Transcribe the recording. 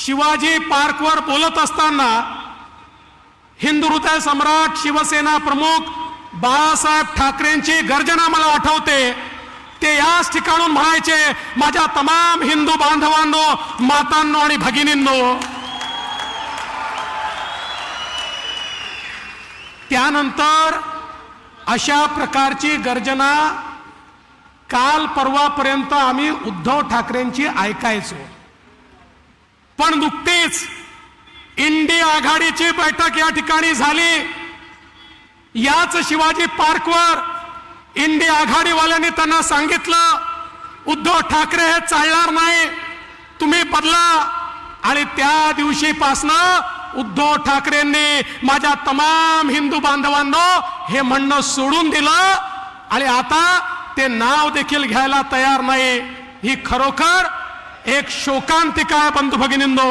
शिवाजी पार्कवर बोलत असताना हिंदू हृदय सम्राट शिवसेना प्रमुख बाळासाहेब ठाकरेंची गर्जना मला आठवते. ते याच ठिकाणून म्हणायचे माझ्या तमाम हिंदू बांधवांनो मातांनो आणि भगिनींनो. त्यानंतर अशा प्रकारची गर्जना काल परवापर्यंत आम्ही उद्धव ठाकरेंची ऐकायचो. पण नुकतेच इंडिया आघाडीची बैठक या ठिकाणी झाली. याच शिवाजी पार्कवर इंडिया आघाडीवाल्यांनी त्यांना सांगितलं उद्धव ठाकरे हे चालणार नाही तुम्ही बदला. आणि त्या दिवशीपासनं उद्धव ठाकरेंनी माझ्या तमाम हिंदू बांधवांना हे म्हणणं सोडून दिलं आणि आता ते नाव देखील घ्यायला तयार नाही. ही खरोखर एक शोकांतिका आहे बंधू भगिनींनो.